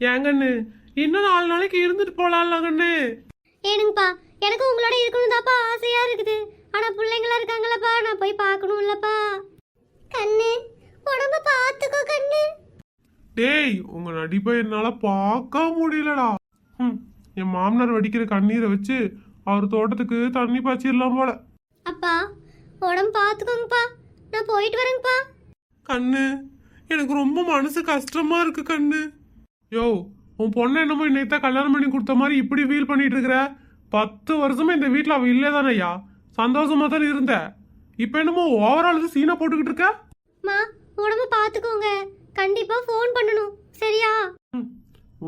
ஏன் கண்ணு இன்னும் நாலு நாளைக்கு இருந்துட்டு போலாம்ல கண்ணு. ஏனுங்கப்பா எனக்கு உங்களோட இருக்கணும் தாப்பா ஆசையா இருக்குது. ஆனா பிள்ளைங்களா இருக்காங்களப்பா நான் போய் பார்க்கணும்லப்பா. கண்ணு உடம்ப பார்த்துக்கோ கண்ணு. டேய் உங்க நடிப்பை என்னால பார்க்க முடியலடா. ம், என் மாமனார் வடிக்கிற கண்ணீரை வச்சு அவர் தோட்டத்துக்கு தண்ணி பாய்ச்சிடலாம் போல. அப்பா உடம்பு பார்த்துக்கோங்கப்பா. நான் போயிட்டு வரேங்கப்பா. கண்ணு எனக்கு ரொம்ப மனசு கஷ்டமா இருக்கு கண்ணு. யோ உன் பொண்ணை என்னமோ இன்னைக்கு கல்யாணம் பண்ணி கொடுத்த மாதிரி இப்படி ஃபீல் பண்ணிட்டு இருக்கிற? பத்து வருஷமா இந்த வீட்டில் அவ இல்லே தானேயா சந்தோஷமா தானே இருந்த. இப்போ என்னமோ ஓவரால் சீனை போட்டுக்கிட்டு இருக்க? மா உடம்ப பார்த்துக்கோங்க கண்டிப்பா ஃபோன் பண்ணணும். சரியா?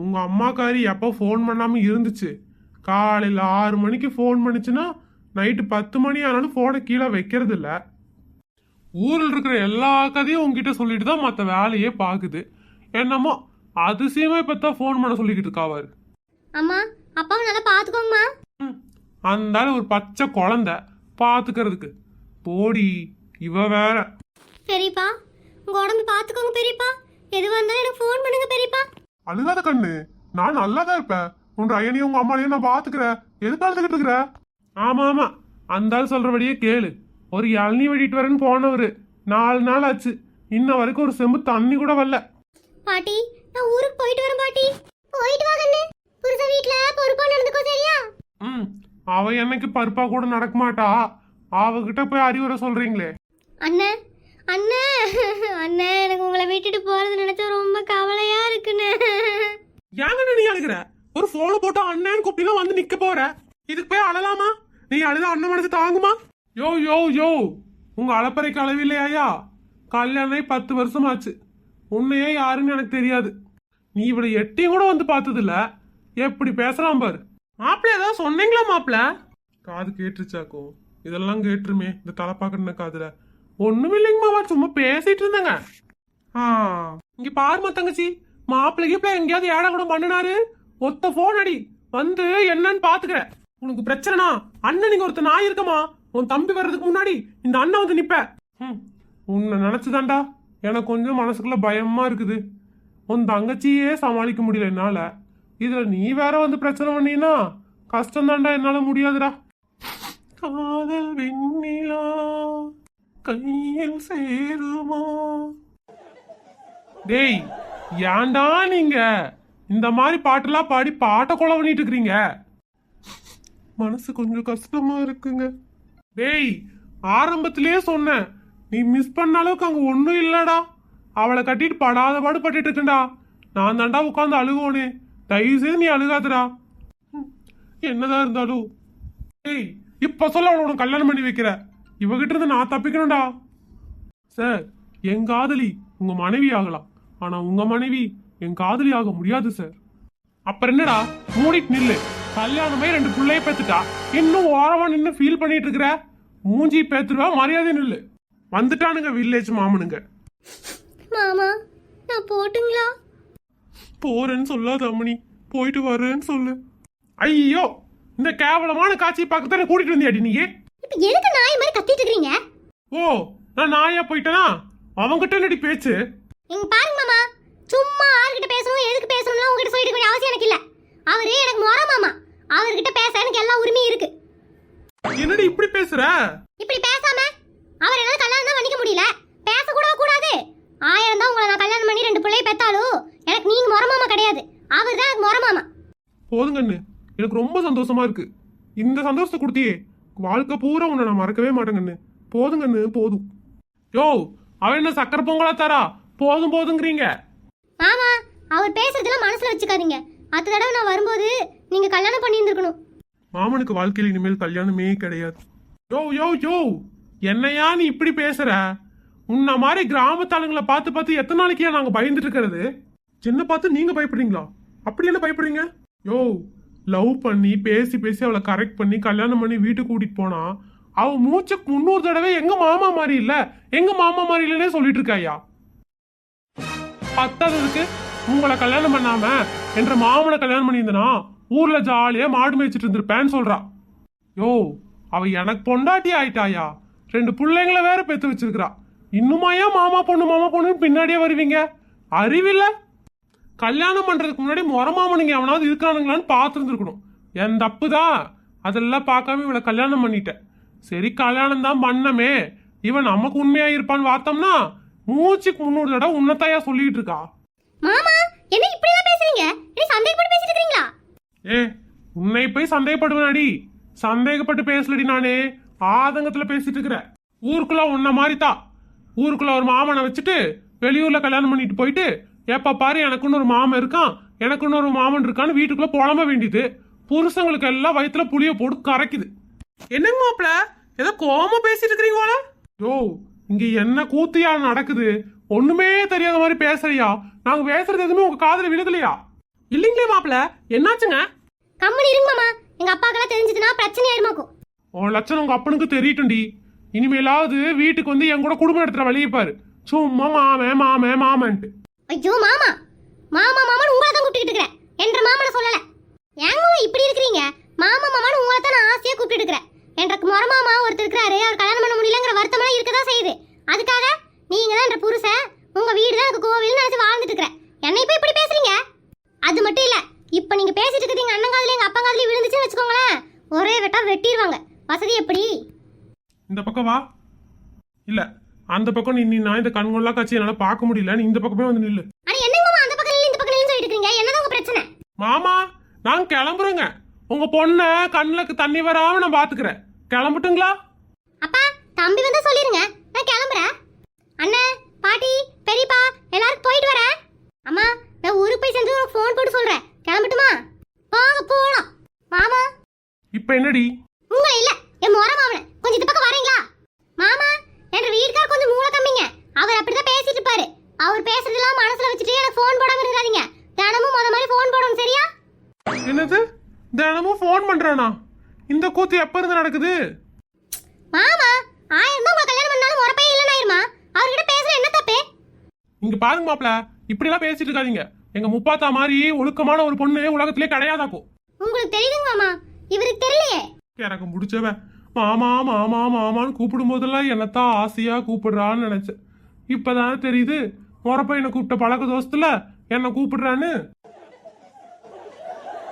உங்க அம்மாக்காரி எப்போ ஃபோன் பண்ணாம இருந்துச்சு? காலையில் ஆறு மணிக்கு ஃபோன் பண்ணுச்சுன்னா நைட்டு பத்து மணி ஆனாலும் ஃபோனை கீழே வைக்கிறது இல்ல ஊரில் இருக்கிற எல்லா கதையும் உங்ககிட்ட சொல்லிட்டு தான் மற்ற வேலையே பார்க்குது என்னமோ அதிசயமா இப்போ தான் ஃபோன் பண்ண சொல்லிக்கிட்டு இருக்காவாரு அம்மா அப்பாவை நல்லா பார்த்துக்கோங்கம்மா ம், அந்த ஒரு பச்சை குழந்தை பார்த்துக்கிறதுக்கு போடி இவ வேற. பெரியப்பா உங்க உடம்பு பார்த்துக்கோங்க பெரியப்பா. எதுவாக இருந்தாலும் எனக்கு ஃபோன் பண்ணுங்க பெரியப்பா. அழுகாத கண்ணு. நான் நல்லா தான் இருப்பேன். உன் ஐயனையும் உங்க அம்மாவையும் நான் பாத்துக்கிறேன். எதுக்கு அழுதுகிட்டு இருக்கிற? ஆமா ஆமா. அந்த ஆள் சொல்றபடியே கேளு. ஒரு இளநீ வெட்டிட்டு வரேன்னு போனவரு. நாலு நாள் ஆச்சு. இன்ன வரைக்கும் ஒரு செம்பு தண்ணி கூட வரல. பாட்டி நான் ஊருக்கு போயிட்டு வரேன் பாட்டி. போயிட்டு வா கண்ணு புருஷ வீட்ல பொறுப்பா நடந்துக்கோ சரியா? ம் அவ என்னைக்கு பருப்பா கூட நடக்க மாட்டா. அவகிட்ட போய் அறிவுரை சொல்றீங்களே. அண்ணே அண்ணே. அண்ணே எனக்கு உங்களை விட்டுட்டு போறது நினைச்சா ரொம்ப கவலையா இருக்குண்ணே. ஏங்க நீ அழுகிற? ஒரு போன போட்டு அண்ணன் கூப்பிட்டு வந்து நிக்க போற. இதுக்கு போய் அழலாமா? நீ அழுத அண்ணன் மனசு தாங்குமா? யோ யோ யோ. உங்க அளப்பறைக்கு அளவில்லையா கல்யாணம் பத்து வருஷம் ஆச்சு உன்னையே யாருன்னு எனக்கு தெரியாது. நீ இவளை எட்டியும் கூட வந்து பார்த்ததில்ல. எப்படி பேசலாம் பாரு. மாப்பிள்ள ஏதாவது சொன்னீங்களா மாப்பிள்ள? காது கேட்டுருச்சாக்கோ. இதெல்லாம் கேட்டுருமே இந்த தலைப்பாக்கண்ண காதுல. ஒண்ணும் இல்லைங்கம்மா சும்மா பேசிட்டு இருந்தாங்க. ஆ இங்க பாருமா தங்கச்சி. மாப்பிள்ளை கீப்பிள்ள எங்கேயாவது ஏடா கூட பண்ணினாரு? ஒத்த போன் அடி. வந்து என்னன்னு பாத்துக்கிற உனக்கு பிரச்சனைனா அண்ணன் நீங்க ஒருத்த நாய் இருக்கமா? உன் தம்பி வர்றதுக்கு முன்னாடி இந்த அண்ணன் வந்து நிப்ப. ம், உன்னை நினைச்சுதான்டா. எனக்கு கொஞ்சம் மனசுக்குள்ள பயமா இருக்குது. உன் தங்கச்சியே சமாளிக்க முடியல என்னால. இதுல நீ வேற வந்து பிரச்சனை பண்ணினா கஷ்டம் தான்டா என்னால முடியாதுடா. காதல் வெண்ணிலா கையில் சேருமா? டேய் ஏன்டா நீங்க இந்த மாதிரி பாட்டெல்லாம் பாடி பாட்டை கொலை பண்ணிட்டு இருக்கிறீங்க? மனசு கொஞ்சம் கஷ்டமா இருக்குங்க. டேய் ஆரம்பத்திலேயே சொன்னேன் நீ மிஸ் பண்ண அளவுக்கு அங்க ஒண்ணும் இல்லடா. அவளை கட்டிட்டு படாத பாடு பட்டுட்டு இருக்கேன்டா. நான் தாண்டா உட்காந்து அழுவோனே தயவுசெய்து நீ அழுகாதடா. ம், என்னதான் இருந்தாலும். ஏய் இப்ப சொல்ல அவளை உனக்கு கல்யாணம் பண்ணி வைக்கிற. இவகிட்ட இருந்து நான் தப்பிக்கணும்டா. சார் என் காதலி உங்க மனைவி ஆகலாம். ஆனா உங்க மனைவி என் காதலி ஆக முடியாது சார். அப்புறம் என்னடா? மூடிட்டு நில்லு. கல்யாணமே ரெண்டு பிள்ளைய பேத்துட்டா. இன்னும் ஓரமா நின்று ஃபீல் பண்ணிட்டு இருக்கிற. மூஞ்சி பேத்துருவா மரியாதை நில்லு. வந்துட்டானுங்க வில்லேஜ் மாமனுங்க. மாமா நான் போட்டுங்களா? போறேன்னு சொல்லாத அம்மணி. போயிட்டு வரேன்னு சொல்லு. ஐயோ இந்த கேவலமான காட்சியை பார்க்க தானே கூட்டிட்டு வந்தியாடி நீ இப்போ எதுக்கு நாய் மாதிரி கத்திட்டு இருக்கீங்க? ஓ நான் நாயா போயிட்டேனா? அவன்கிட்ட என்னடி பேச்சு. இங்க பாருங்க மாமா சும்மா ஆள்கிட்ட பேசணும் எதுக்கு பேசணும்லாம் உங்ககிட்ட சொல்லிட்டு வேண்டிய அவசியம் எனக்கு இல்ல. அவரு எனக்கு முறை மாமா. அவர்கிட்ட பேச எனக்கு எல்லா உரிமையும் இருக்கு. என்னடி இப்படி பேசுற? இப்படி பேசாம அவர் என்னால கல்யாணம் தான் பண்ணிக்க முடியல. ஆயிரம் தான் உங்களை நான் கல்யாணம் பண்ணி ரெண்டு பிள்ளைய பெத்தாலும் எனக்கு நீங்க முறை மாமா கிடையாது. அவர் தான் எனக்கு முறை மாமா. போதுங்கண்ணு எனக்கு ரொம்ப சந்தோஷமா இருக்கு. இந்த சந்தோஷத்தை கொடுத்தியே. வாழ்க்கை பூரா உன்னை நான் மறக்கவே மாட்டேங்கண்ணு போதுங்கண்ணு போதும் யோ அவன் என்ன சக்கரை பொங்கலா தாரா? போதும் போதுங்கிறீங்க. மாமா அவர் பேசுறதெல்லாம் மனசுல வச்சுக்காதீங்க. அடுத்த தடவை நான் வரும்போது நீங்க கல்யாணம் பண்ணி இருந்திருக்கணும் மாமனுக்கு வாழ்க்கையில் இனிமேல் கல்யாணமே கிடையாது. யோ யோ யோ என்னையா நீ இப்படி பேசுற? உன்ன மாதிரி கிராமத்தாளுங்களை பார்த்து பார்த்து எத்தனை நாளைக்கே நாங்கள் பயந்துட்டு இருக்கிறது? சின்ன பார்த்து நீங்கள் பயப்படுறீங்களா? அப்படி என்ன பயப்படுறீங்க? யோ லவ் பண்ணி பேசி பேசி அவளை கரெக்ட் பண்ணி கல்யாணம் பண்ணி வீட்டுக்கு கூட்டிகிட்டு போனா அவள் மூச்சுக்கு முன்னூறு தடவை எங்க மாமா மாதிரி இல்ல எங்க மாமா மாதிரி இல்லைன்னே சொல்லிட்டு இருக்காயா பத்தாததுக்கு உங்களை கல்யாணம் பண்ணாம என்ற மாமனை கல்யாணம் பண்ணியிருந்தனா ஊர்ல ஜாலியா மாடு மேய்ச்சிட்டு இருந்திருப்பேன்னு சொல்றா. யோ அவ எனக்கு பொண்டாட்டி ஆயிட்டாயா ரெண்டு பிள்ளைங்களை வேற பெத்து வச்சிருக்கிறா. இன்னுமாயா மாமா பொண்ணு மாமா பொண்ணு பின்னாடியே வருவீங்க? அறிவில்ல? கல்யாணம் பண்றதுக்கு முன்னாடி முறமாமனுங்க எவனாவது இருக்கானுங்களான்னு பார்த்துருந்துருக்கணும். என் தப்பு தான் அதெல்லாம் பார்க்காம இவளை கல்யாணம் பண்ணிட்டேன். சரி கல்யாணம் தான் பண்ணமே. இவன் நமக்கு உண்மையா இருப்பான்னு பார்த்தோம்னா மூச்சுக்கு முன்னூறு தடவை உன்னத்தையா சொல்லிட்டு இருக்கா? மாமா என்ன இப்படி எல்லாம் பேசுறீங்க? நீ சந்தேகப்பட்டு பேசிட்டு இருக்கீங்களா ஏ உன்னை போய் சந்தேகப்படுவேனாடி சந்தேகப்பட்டு பேசலடி நானே. ஆதங்கத்துல பேசிட்டு இருக்கிற. ஊருக்குள்ள உன்ன மாதிரி தான் ஊருக்குள்ள ஒரு மாமனை வச்சுட்டு வெளியூர்ல கல்யாணம் பண்ணிட்டு போயிட்டு எப்ப பாரு எனக்குன்னு ஒரு மாமன் இருக்கான். எனக்குன்னு ஒரு மாமன் இருக்கான்னு வீட்டுக்குள்ள புலம்ப வேண்டியது. புருஷங்களுக்கு எல்லாம் வயித்துல புளிய போட்டு கரைக்குது. என்னங்க மாப்பிள? ஏதோ கோவமா பேசிட்டு இருக்கிறீங்களா யோ இங்க என்ன கூத்தியா நடக்குது? ஒண்ணுமே தெரியாத மாதிரி பேசுறியா? நாங்க பேசுறது எதுவுமே உங்க காதுல விழுகலையா? இல்லைங்களே மாப்பிள என்னாச்சுங்க? கம்மனி இருங்க மாமா. எங்க அப்பாக்கெல்லாம் தெரிஞ்சதுன்னா பிரச்சனை ஆயிருமாக்கும் உன் லட்சணம் உங்க அப்பனுக்கு தெரியட்டும்டி இனிமேலாவது வீட்டுக்கு வந்து என் கூட குடும்பம் எடுத்துற வழியப்பாரு சும்மா மாமே மாமே மாமன்ட்டு. ஐயோ மாமா! மாமா மாமான்னு உங்களை தான் கூப்பிட்டுக்கிட்டு இருக்கிறேன். என்ற மாமனை சொல்லல. ஏங்க இப்படி இருக்கிறீங்க? மாமா மாமான்னு உங்களை தான் நான் ஆசையா கூப்பிட்டு இருக்கிறேன். என்ற முறை ஒருத்தர் இருக்கிறாரு அவர் கல்யாணம் பண்ண முடியலங்கிற வருத்தமெல்லாம் இருக்கதான் செய்யுது அதுக்காக நீங்க தான் என்ற புருஷன் உங்க வீடு தான் எனக்கு கோவில்னு நினைச்சு வாழ்ந்துட்டு இருக்கிறேன் என்னை இப்ப இப்படி பேசுறீங்க அது மட்டும் இல்ல இப்ப நீங்க பேசிட்டு இருக்கிறீங்க அண்ணன் காதுல எங்க அப்பா காதுல விழுந்துச்சுன்னு வச்சுக்கோங்களேன் ஒரே வெட்டா வெட்டிடுவாங்க வசதி எப்படி இந்த பக்கம் வா. இல்ல அந்த பக்கம் நீ நீ நான் இந்த கண்கொள்ளா காட்சி என்னால பார்க்க முடியல. நீ இந்த பக்கமே வந்து நில்லு. ஆனா என்னங்க மாமா அந்த பக்கம் இந்த பக்கம் சொல்லிட்டு இருக்கீங்க? என்னதான் உங்க பிரச்சனை? மாமா நான் கிளம்புறேங்க. உங்க பொண்ணை கண்ணுக்கு தண்ணி வராம நான் பாத்துக்கிறேன். கிளம்பட்டுங்களா? அப்பா தம்பி வந்தா சொல்லிருங்க. நான் கிளம்புறேன். அண்ணன் பாட்டி பெரியப்பா எல்லாரும் போயிட்டு வரேன். அம்மா நான் ஊருக்கு போய் சென்று ஃபோன் போட்டு சொல்றேன். கிளம்பட்டுமா? வாங்க போலாம். மாமா. இப்ப என்னடி உங்களை இல்ல என் முறை மாமனை கொஞ்சம் இந்த பக்கம் வரீங்களா மாமா என் வீட்டுக்கார் கொஞ்சம் மூளை கம்மிங்க அவர் அப்படிதான் பேசிட்டு இருப்பாரு. அவர் பேசுறதெல்லாம் மனசுல வச்சுட்டு எனக்கு ஃபோன் போடாம இருக்காதீங்க தினமும் முத மாதிரி ஃபோன் போடணும் சரியா? என்னது? தினமும் ஃபோன் பண்றானா? இந்த கூத்து எப்ப இருந்து நடக்குது? மாமா ஆயிரம் தான் உங்களை கல்யாணம் பண்ணாலும் முறப்பையே இல்லைன்னு ஆயிருமா? அவர்கிட்ட பேசுற என்ன தப்பு? இங்க பாருங்க மாப்ள இப்படி எல்லாம் பேசிட்டு இருக்காதீங்க. எங்க முப்பாத்தா மாதிரி ஒழுக்கமான ஒரு பொண்ணு உலகத்திலே கிடையாதாக்கும் உங்களுக்கு தெரியுதுங்க மாமா இவருக்கு தெரியலையே. எனக்கு முடிச்சவ மாமா மாமா மாமான்னு கூப்பிடும் போதெல்லாம் என்னத்தான் ஆசையா கூப்பிடுறான்னு நினைச்சேன். இப்பதான் தெரியுது? முறப்பையனை கூப்பிட்ட பழக்க தோசத்துல என்னை கூப்பிடுறான்னு.